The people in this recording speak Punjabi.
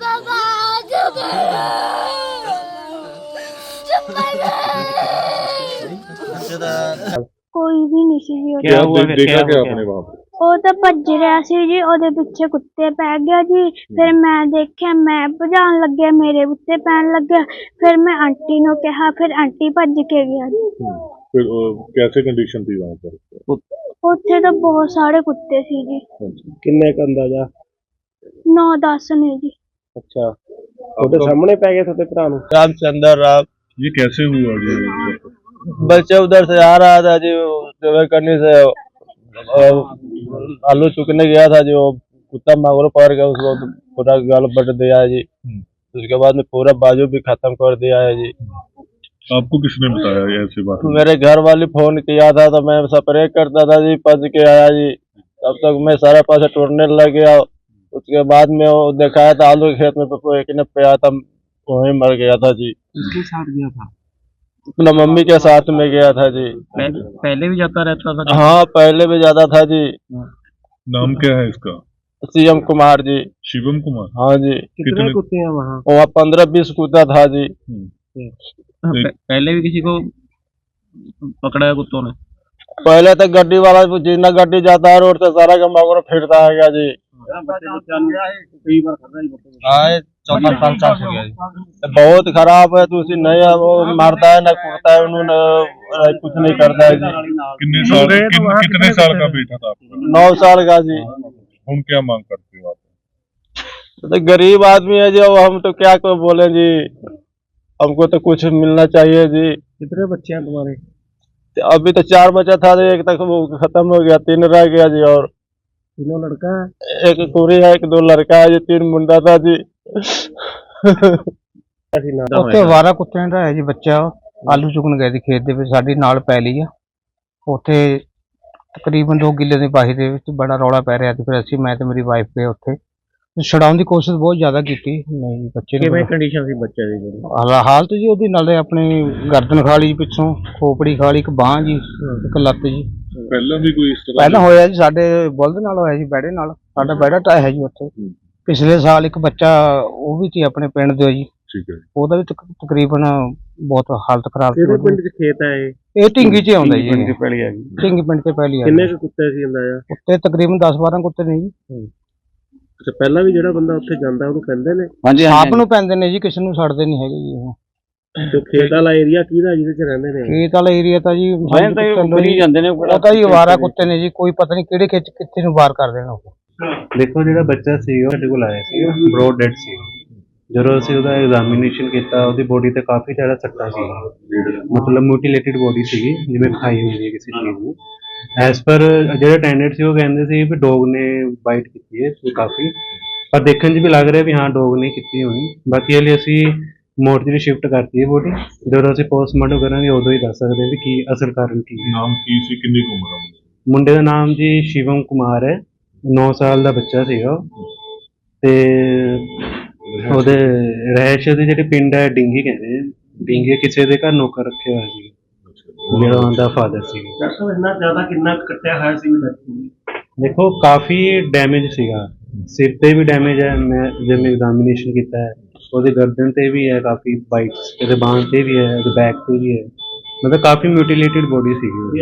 ਪਾਪਾ ਚੁੱਪ ਚੁੱਪ ਕੋਈ ਵੀ ਨਹੀਂ ਸੀ ਜੀ ਉੱਥੇ। क्या हुआ फिर क्या हुआ आपने वहाँ पे ਉਹ ਤਾਂ ਭੱਜ ਰਿਹਾ ਸੀ ਜੀ ਉਹਦੇ ਪਿੱਛੇ ਕੁੱਤੇ ਪੈ ਗਿਆ ਜੀ ਫਿਰ ਮੈਂ ਦੇਖਿਆ ਮੈਂ ਭਜਾਉਣ ਲੱਗਿਆ ਮੇਰੇ ਉੱਤੇ ਪੈਣ ਲੱਗਿਆ ਫਿਰ ਮੈਂ ਆਂਟੀ ਨੂੰ ਕਿਹਾ ਫਿਰ ਆਂਟੀ ਭੱਜ ਕੇ ਗਿਆ ਜੀ फिर अ, कैसे कंडीशन थी वहाँ पर ਉੱਥੇ ਤਾਂ ਬਹੁਤ ਸਾਰੇ ਕੁੱਤੇ ਸੀ ਜੀ ਕਿੰਨੇ ਕ ਅੰਦਾਜ਼ਾ 9-10 ਨੇ ਜੀ ਅੱਛਾ ਉਹਦੇ ਸਾਹਮਣੇ ਪੈ ਗਏ ਤੁਹਾਡੇ ਭਰਾ ਨੂੰ रामचंद्र राव ये कैसे हुआ ये बच्चा उधर से आ रहा था जी सेवा करने से अ, आलू चुकने गया था जो कुत्ता मांगरो पड़ गया उसको तो पूरा गल बट दिया है जी उसके बाद में पूरा बाजू भी खत्म कर दिया है जी आपको किसने बताया ये ऐसी बात मेरे घर वाले फोन किया था तो मैं स्प्रे करता था जी पच के आया जी तब तक मैं सारा पास टूटने लग गया उसके बाद में वो दिखाया था आलू के खेत में तो एक ने पे आया था वहीं मर गया था जी। किसके साथ गया था? अपना मम्मी के साथ में गया था जी। पहले, पहले भी जाता रहता था? हाँ पहले भी जाता था जी। नाम क्या है इसका? शिवम कुमार जी। शिवम कुमार? हाँ जी। कितने कुत्ते हैं वहाँ? वहाँ पंद्रह बीस कुत्ता था जी। पहले भी किसी को पकड़ा है कुत्तों ने? पहले तो गड्डी वाला जितना गड्डी जाता है रोड से सारा का मगर फिरता है क्या जी। हाँ हो बहुत खराब है तो नहीं है वो मारता है ना कुटता है उन्होंने कुछ नहीं करता है जी कितने साल किन, कितने साल का बेटा था आपका नौ साल का जी हम क्या मांग करते हो आप तो गरीब आदमी है जी अब हम तो क्या को बोले जी हमको तो कुछ मिलना चाहिए जी कितने बच्चे हैं तुम्हारे तो अभी तो चार बचा था जी एक तक वो खत्म हो गया तीन रह गया जी और तीनों लड़का है एक कुड़ी है एक दो लड़का है जी तीन मुंडा था जी ਅਸੀਂ ਨਾ ਉੱਥੇ ਵਾਰਾ ਕੁੱਤਿਆਂ ਦਾ ਹੈ ਜੀ ਬੱਚਾ ਆਲੂ ਚੁਗਣ ਗਏ ਸੀ ਖੇਤ ਦੇ ਵਿੱਚ ਸਾਡੀ ਨਾਲ ਪੈ ਲਈ ਆ ਉੱਥੇ ਤਕਰੀਬਨ 2 ਕਿੱਲੇ ਦੀ ਬਾਹੀ ਦੇ ਵਿੱਚ ਬੜਾ ਰੌਲਾ ਪੈ ਰਿਹਾ ਸੀ ਫਿਰ ਅਸੀਂ ਮੈਂ ਤੇ ਮੇਰੀ ਵਾਈਫ ਗਏ ਉੱਥੇ ਛਡਾਉਣ ਦੀ ਕੋਸ਼ਿਸ਼ ਬਹੁਤ ਜ਼ਿਆਦਾ ਕੀਤੀ ਨਹੀਂ ਜੀ, ਬੱਚੇ ਨੂੰ ਕਿਵੇਂ ਕੰਡੀਸ਼ਨ ਸੀ ਬੱਚੇ ਦੀ ਜਿਹੜੀ ਹਾਲਾ- ਹਾਲਤ ਜੀ ਉਹਦੀ ਨਾਲੇ ਆਪਣੀ ਗਰਦਨ ਖਾ ਲਈ ਜੀ ਪਿੱਛੋਂ ਖੋਪੜੀ ਖਾ ਲਈ ਇੱਕ ਬਾਹ ਜੀ ਇੱਕ ਲੱਤ ਜੀ ਪਹਿਲਾਂ ਵੀ ਕੋਈ ਇਸ ਤਰ੍ਹਾਂ ਪਹਿਲਾਂ ਹੋਇਆ ਜੀ ਸਾਡੇ ਬੁਲਦ ਨਾਲ ਹੋਇਆ ਜੀ ਬੈੜੇ ਨਾਲ। ਸਾਡਾ ਬੈੜਾ ਟਾਇਆ ਹੈ ਜੀ ਉੱਥੇ। ਪਿਛਲੇ ਸਾਲ ਇੱਕ ਬੱਚਾ ਉਹ ਵੀ ਸੀ ਆਪਣੇ ਪਿੰਡ ਦੇ ਜੀ। ਠੀਕ ਹੈ ਉਹਦਾ ਵੀ ਤਕਰੀਬਨ ਬਹੁਤ ਹਾਲਤ ਖਰਾਬ ਸੀ। ਕਿਹੜੇ ਪਿੰਡ 'ਚ ਖੇਤ ਹੈ ਇਹ? ਢਿੰਗੀ 'ਚ ਆਉਂਦਾ ਜੀ ਇਹ। ਪਿੰਡ ਆ ਗਈ ਢਿੰਗੀ ਪਿੰਡ ਤੇ ਪਹਿਲੀ ਆ। ਕਿੰਨੇ ਕੁੱਤੇ ਸੀ ਅੰਦਾਜ਼ਾ? ਉੱਤੇ ਤਕਰੀਬਨ 10-12 ਕੁੱਤੇ ਨੇ ਜੀ। ਅੱਛਾ ਪਹਿਲਾਂ ਵੀ ਜਿਹੜਾ ਬੰਦਾ ਉੱਥੇ ਜਾਂਦਾ ਉਹਨੂੰ ਕਹਿੰਦੇ ਨੇ? ਹਾਂਜੀ ਆਪ ਨੂੰ ਪੈਂਦੇ ਨੇ ਜੀ ਕਿਸੇ ਨੂੰ ਛੱਡਦੇ ਨਹੀਂ ਹੈਗੇ ਜੀ ਉਹ ਜੋ ਖੇਤ ਵਾਲਾ ਏਰੀਆ ਕਿਹਦਾ ਜਿਹਦੇ 'ਚ ਰਹਿੰਦੇ ਨੇ? ਖੇਤ ਵਾਲਾ ਏਰੀਆ ਤਾਂ ਜੀ ਬਣੀ ਜਾਂਦੇ ਨੇ ਉਹ ਤਾਂ ਜੀ ਕੁੱਤੇ ਨੇ ਜੀ ਕੋਈ ਪਤਾ ਨਹੀਂ ਕਿਹੜੇ ਖਿੱਚ ਕਿੱਥੇ ਨੂੰ ਵਾਰ ਕਰ ਦੇਣਾ ਉਹ। ਦੇਖੋ ਜਿਹੜਾ ਬੱਚਾ ਸੀ ਉਹ ਸਾਡੇ ਕੋਲ ਆਇਆ ਸੀ ਬ੍ਰੋਡ ਡੈਡ ਸੀ। ਜਦੋਂ ਅਸੀਂ ਉਹਦਾ ਐਗਜ਼ਾਮੀਨੇਸ਼ਨ ਕੀਤਾ ਉਹਦੀ ਬੋਡੀ ਤੇ ਕਾਫੀ ਜ਼ਿਆਦਾ ਸੱਟਾਂ ਸੀ। ਮਤਲਬ ਮਿਊਟੀਲੇਟਡ ਬੋਡੀ ਸੀਗੀ ਜਿਵੇਂ ਖਾਈ ਹੋਈ ਹੈ ਕਿਸੇ ਚੀਜ਼ ਨੂੰ ਐਸ ਪਰ ਜਿਹੜੇ ਅਟੈਂਡੈਂਟ ਸੀ ਉਹ ਕਹਿੰਦੇ ਸੀ ਵੀ ਡੌਗ ਨੇ ਬਾਈਟ ਕੀਤੀ ਹੈ ਸੀ ਕਾਫੀ। ਪਰ ਦੇਖਣ 'ਚ ਵੀ ਲੱਗ ਰਿਹਾ ਵੀ ਹਾਂ ਡੌਗ ਨੇ ਕੀਤੀ ਹੋਣੀ। ਬਾਕੀ ਇਹ ਲਈ ਅਸੀਂ ਮੋਰਚਰੀ ਸ਼ਿਫਟ ਕਰਤੀ ਹੈ ਬੋਡੀ ਜਦੋਂ ਅਸੀਂ ਪੋਸਟਮਾਰਟਮ ਕਰਾਂਗੇ ਉਦੋਂ ਹੀ ਦੱਸ ਸਕਦੇ ਹਾਂ ਵੀ ਕੀ ਅਸਲ ਕਾਰਨ ਕੀ ਹੈ। ਨਾਮ ਕੀ ਸੀ ਕਿੰਨੀ ਉਮਰ ਆ ਮੁੰਡੇ ਦਾ? ਨਾਮ ਜੀ ਸ਼ਿਵਮ ਕੁਮਾਰ ਹੈ 9 ਸਾਲ ਦਾ ਬੱਚਾ ਸੀਗਾ ਉਹ। ਤੇ ਉਹਦੇ ਰਹਿਸ਼ ਦੇ ਜਿਹੜੇ ਪਿੰਡ ਹੈ ਡਿੰਗੀ ਕਹਿੰਦੇ ਆ। ਡਿੰਗੀ ਕਿਸੇ ਦੇ ਘਰ ਨੌਕਰ ਰੱਖਿਆ ਹੋਇਆ ਸੀ ਮੇਰਾ ਉਹਦਾ ਫਾਦਰ ਸੀ। ਦੱਸੋ ਇੰਨਾ ਜ਼ਿਆਦਾ ਕਿੰਨਾ ਕੱਟਿਆ ਹੋਇਆ ਸੀ ਲੜਕੀ ਨੇ? ਦੇਖੋ ਕਾਫੀ ਡੈਮੇਜ ਸੀਗਾ। ਸਿਰ ਤੇ ਵੀ ਡੈਮੇਜ ਹੈ ਮੈਂ ਜਿਵੇਂ ਐਗਜ਼ਾਮੀਨੇਸ਼ਨ ਕੀਤਾ ਹੈ। ਉਹਦੇ ਗਰਦਨ ਤੇ ਵੀ ਹੈ, ਕਾਫੀ ਬਾਈਟਸ ਉਹਦੇ ਬਾਹਾਂ ਤੇ ਵੀ ਹੈ ਉਹਦੇ ਬੈਕ ਤੇ ਵੀ ਹੈ। ਮਤਲਬ ਕਾਫੀ ਮਿਊਟੀਲੇਟਿਡ ਬੋਡੀ ਸੀਗੀ ਉਹਦੀ।